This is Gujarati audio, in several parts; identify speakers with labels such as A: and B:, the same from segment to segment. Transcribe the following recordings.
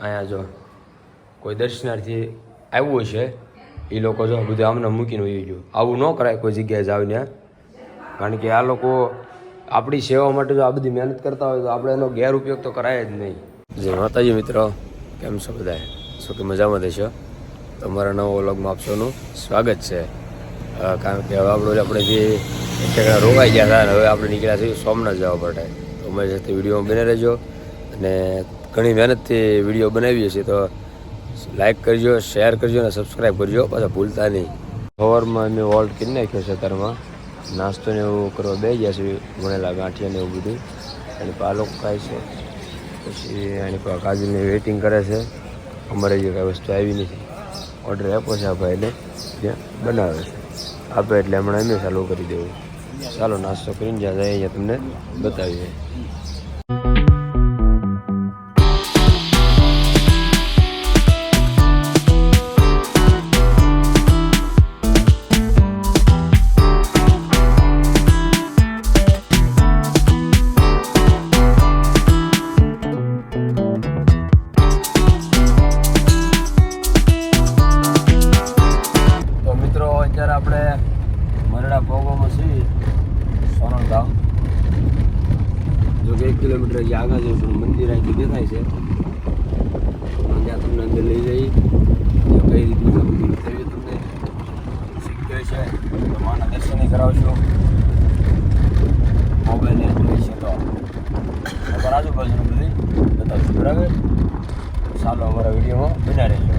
A: અહીંયા જો કોઈ દર્શનાર્થી આવ્યું છે એ લોકો જો બધું આમને મૂકીને હોય ગયું. આવું ન કરાય કોઈ જગ્યાએ જાવ ત્યાં. કારણ કે આ લોકો આપણી સેવા માટે જો આ બધી મહેનત કરતા હોય તો આપણે એનો ગેરઉપયોગ તો કરાય જ નહીં. જય માતાજી મિત્રો, કેમ છો બધા શું કે મજામાં દેશો તમારા નવો વ્લોગમાં આપશોનું સ્વાગત છે. કારણ કે હવે આપણું આપણે જે એક રોકાઈ ગયા હતા હવે આપણે નીકળ્યા છીએ સોમનાથ જવા માટે. તો અમે સાથે વિડીયોમાં બને રહેજો અને ઘણી મહેનતથી વીડિયો બનાવીએ છીએ, તો લાઈક કરજો શેર કરજો અને સબસ્ક્રાઈબ કરજો, પાછા ભૂલતા નહીં. સવારમાં અમે વોલ્ટ કરી નાખ્યો છે અત્યારમાં. નાસ્તો ને એવું કરવા બે ગયા છે ભણેલા ગાંઠિયા ને એવું બધું. અને પાલક ખાય છે. પછી એની પર કાજલની વેઇટિંગ કરે છે. અમારે જે કાંઈ વસ્તુ આવી નથી. ઓર્ડર આપ્યો છે આ ભાઈને ત્યાં બનાવે છે. આપે એટલે હમણાં અમે ચાલુ કરી દેવું. ચાલો, નાસ્તો કરીને જ્યાં, અહીંયા તમને બતાવીએ. કિલોમીટર જે આગળ છું મંદિર અહીંથી દેખાય છે. ત્યાં તમને અંદર લઈ જઈ. કઈ રીતનું બધું બતાવીએ તમને. શીખ્યો છે. માના દર્શન કરાવશો મોબાઈલ જોઈ છે તો. અમારા આજુબાજુ બધી બતાવશું બરાબર? ચાલો, અમારા વિડીયોમાં બના રહેજો.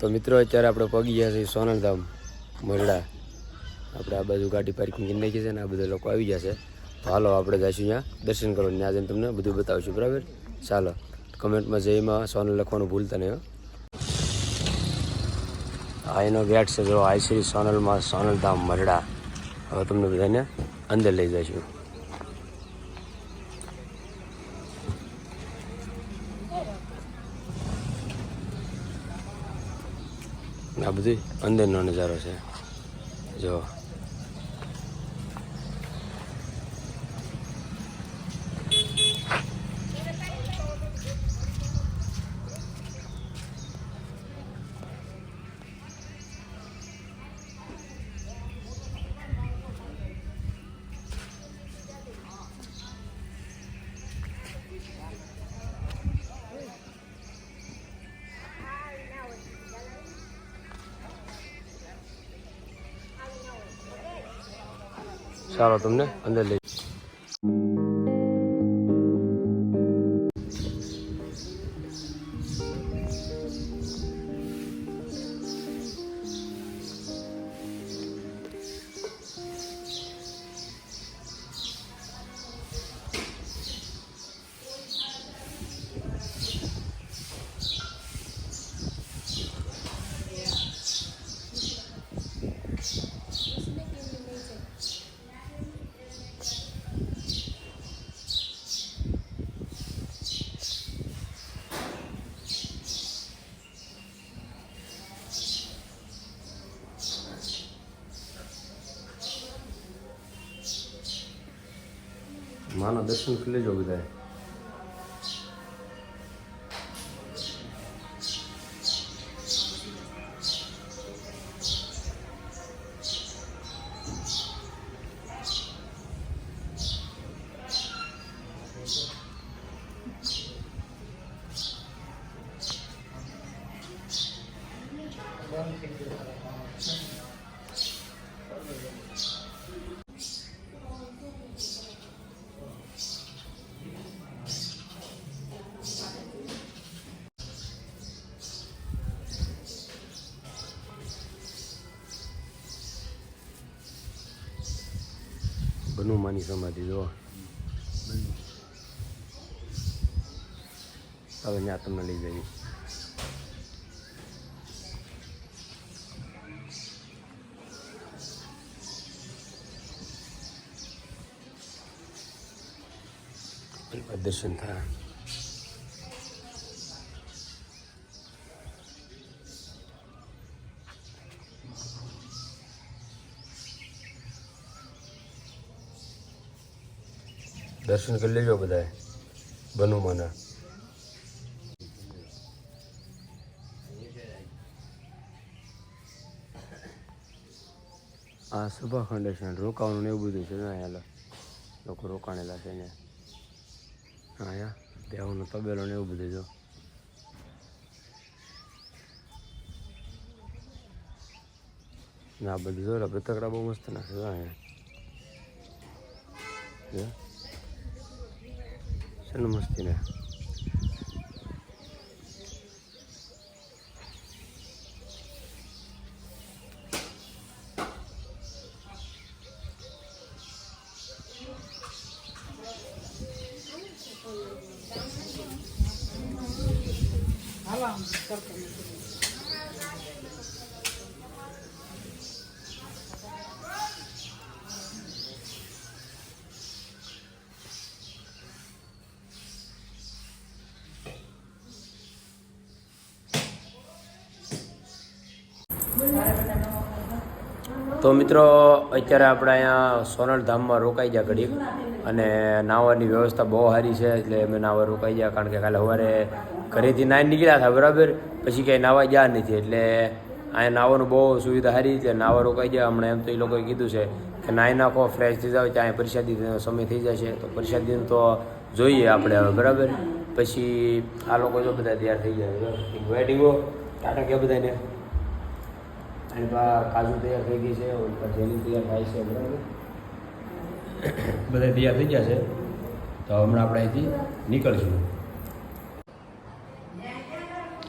A: તો મિત્રો, અત્યારે આપણે પગી ગયા છીએ સોનલધામ, મોરડા. આપણે આ બાજુ ગાડી પાર્કિંગ નાખી છે ને આ બધા લોકો આવી ગયા છે. હાલો, આપણે જઈશું ત્યાં દર્શન કરવા ત્યાં જઈને તમને બધું બતાવીશું. બરાબર? ચાલો, કમેન્ટમાં જયમાં સોનલ લખવાનું ભૂલતા નહીં આ એનો ગેટ છે, જો આઈ શ્રી સોનલમાં સોનલધામ મરડા. હવે તમને બધાને અંદર લઈ જઈશું. આ બધી અંદરનો નજારો છે. જો. ચાલો તમને અંદર લઈ માના દર્શન કરી લેજો બધાએ હનુમાની સમાધિ જો હવે ત્યાં તમને લઈ જઈએ દર્શન થાય. દર્શન કરી લેજો બધાએ, બનુમાના. આ સભા ફાઉન્ડેશન રોકાવાનું એવું બધું છે ને અહીંયા લોકો રોકાણેલા છે ને. અહીંયા બેહુનો તબેલો ને એવું બધું જો. ના બધું જો રબતકડા બહુ મસ્ત નાખે અહીંયા જો. તો મિત્રો, અત્યારે આપણે અહીંયા સોનલ ધામમાં રોકાઈ ગયા ઘડીક અને નાવાની વ્યવસ્થા બહુ સારી છે, એટલે અમે નાવા રોકાઈ ગયા કારણ કે કાલે સવારે ઘરેથી નાહી નીકળ્યા હતા, બરાબર? પછી ક્યાંય નાવા ગયા નથી, એટલે અહીંયા નાવાનું બહુ સુવિધા સારી એટલે નાવા રોકાઈ ગયા. હમણાં એમ તો એ લોકોએ કીધું છે કે નાહી નાખો ફ્રેશ થઈ જાવ ત્યાં પ્રસાદીનો સમય થઈ જશે. તો પ્રસાદીનું તો જોઈએ આપણે હવે, બરાબર? પછી આ લોકો જો બધા તૈયાર થઈ ગયા વેડિંગો ટાટા કે બધાને અને કાજુ તૈયાર થઈ ગઈ છે જેની તૈયાર થાય છે, બરાબર? બધા તૈયાર થઈ ગયા છે? તો હમણાં આપણે અહીંથી નીકળશું.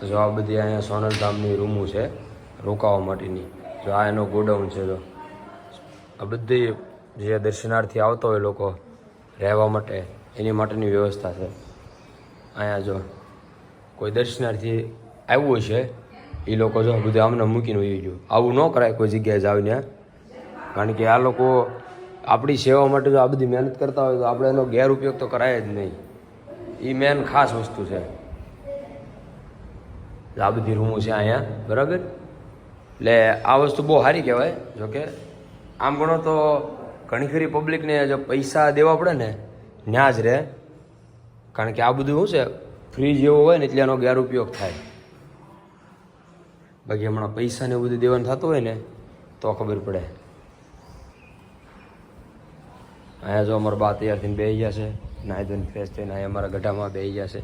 A: જો આ બધી અહીંયા સોનલ ધામની રૂમો છે, રોકાવા માટેની. જો આ એનો ગોડાઉન છે જો આ બધી જે દર્શનાર્થી આવતા હોય લોકો રહેવા માટે, એની માટેની વ્યવસ્થા છે. અહીંયા જો કોઈ દર્શનાર્થી આવ્યું છે એ લોકો જો બધું આમને મૂકીને વહી ગયું. આવું ન કરાય કોઈ જગ્યાએ જાવીને કારણ કે આ લોકો આપણી સેવા માટે જો આ બધી મહેનત કરતા હોય તો આપણે એનો ગેરઉપયોગ તો કરાય જ નહીં. એ મેન ખાસ વસ્તુ છે. આ બધી રૂમો છે અહીંયા, બરાબર? એટલે આ વસ્તુ બહુ સારી કહેવાય. જોકે આમ ગણો તો ઘણી ખરી પબ્લિકને જો પૈસા દેવા પડે ને ત્યાં જ રહે. કારણ કે આ બધું શું છે? ફ્રી જેવું હોય ને એટલે એનો ગેરઉપયોગ થાય. બાકી હમણાં પૈસા ને એવું બધું દેવાનું થતું હોય ને, તો ખબર પડે. અહીંયા જો અમારા બા તૈયાર થઈને બેસી છે, નાહી ધોઈને ફ્રેશ થઈને અહીંયા અમારા ગઢામાં બેસી ગયા છે.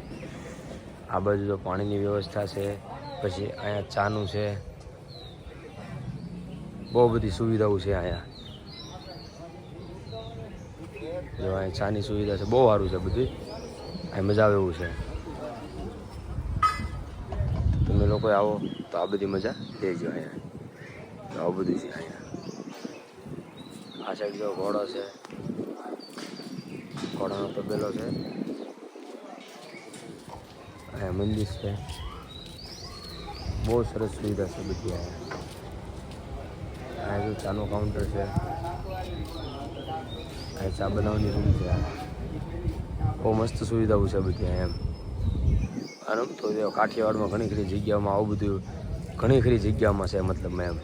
A: આ બાજુ જો પાણીની વ્યવસ્થા છે, પછી અહીંયા ચાનું છે. બહુ બધી સુવિધાઓ છે અહીંયા. જો અહીંયા ચાની સુવિધા છે, બહુ સારું છે બધું અહીં મજા આવે એવું છે. લોકો આવો, તો આ બધી મજા લેજો અહીંયા. તો આવું બધું છે અહીંયા. આ સાઈડ જો ઘોડો છે. ઘોડાનો તબેલો છે. અહીંયા મંદિર છે. બહુ સરસ સુવિધા છે બધી અહીંયા. અહીંયા જો ચાનું કાઉન્ટર છે. અહીંયા ચા બનાવવાની રૂમ છે. બહુ મસ્ત સુવિધાઓ છે બધી એમ. આમ તો કાઠિયાવાડમાં ઘણી ખરી જગ્યાઓમાં આવું બધું ઘણી ખરી જગ્યાઓમાં છે મતલબ એમ.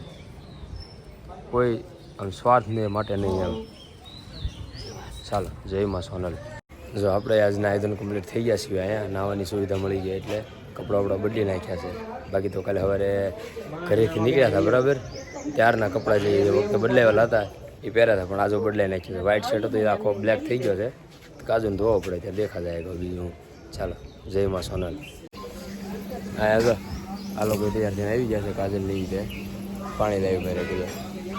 A: કોઈ આમ સ્વાર્થને માટે નહીં એમ. ચાલો, જય માં સોનલ. જો આપણે આજના આયોજન કમ્પ્લીટ થઈ ગયા છીએ અહીંયા. નાવાની સુવિધા મળી ગઈ એટલે કપડાં વપડા બદલી નાખ્યા છે. બાકી તો કાલે સવારે ઘરેથી નીકળ્યા હતા, બરાબર? ત્યારના કપડાં જે વખતે બદલાવેલા હતા, એ પહેર્યા હતા, પણ આજે બદલાઈ નાખ્યું છે. વ્હાઇટ શર્ટ હતો, એ આખો બ્લેક થઈ ગયો છે. કાજુને ધોવો પડે, ત્યાં દેખા જાય બીજું ચાલો, જય માં સોનલ. હા તો આ લોકો તૈયાર થઈને આવી ગયા છે કાજલ લઈ જાય પાણી લાવી બધા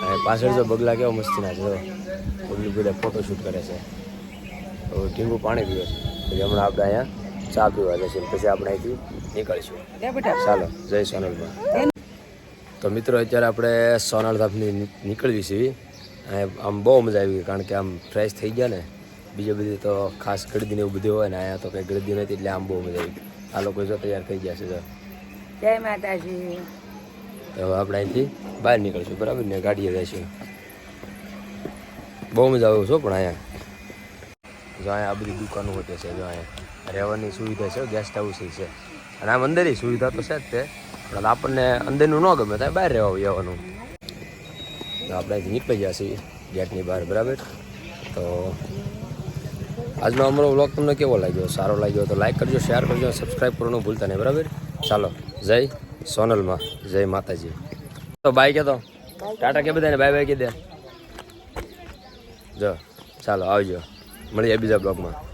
A: અને પાછળ જો બગલા કેવા મસ્તીના છે બગલું બધા ફોટોશૂટ કરે છે. તો ટીંગુ પાણી પીવે છે. પછી હમણાં આપણે અહીંયા ચા પીવા જશે પછી આપણે અહીંથી નીકળીશું. ચાલો જય સોનલમાં તો મિત્રો અત્યારે આપણે સોનલ ધાપની નીકળવી છીએ. અહીંયા આમ બહુ મજા આવી કારણ કે આમ ફ્રેશ થઈ ગયા ને. બીજે બધી તો ખાસ ગળદીને એવું બધું હોય ને અહીંયા તો કંઈ ગળદી નથી એટલે આમ બહુ મજા આવી આ લોકો જો તૈયાર થઈ ગયા છે
B: જય માતાજી.
A: તો હવે આપણે અહીંથી બહાર નીકળશું બરાબર ને? ગાડીએ જઈશું બહુ મજા આવ્યો છો પણ અહીંયા. જો અહીંયા આ બધી દુકાનો હોતે છે જો અહીંયા રહેવાની સુવિધા છે ગેસ્ટ હાઉસ છે. અને આમ અંદર સુવિધા તો છે જ તે પણ આપણને અંદરનું ન ગમે ત્યાં બહાર રહેવા આવવાનું તો આપણે નીકળી ગયા છીએ ગેટની બહાર બરાબર? તો આજનો અમારો વ્લોગ તમને કેવો લાગ્યો? સારો લાગ્યો તો લાઈક કરજો શેર કરજો સબસ્ક્રાઈબ કરવાનું ભૂલતા નહીં, બરાબર? ચાલો, જય સોનલમાં, જય માતાજી. તો બાય કહેતો. ટાટા કે બધાને? બાય બાય કે દે. જો, ચાલો, આવજો. મળીએ બીજા બ્લોગમાં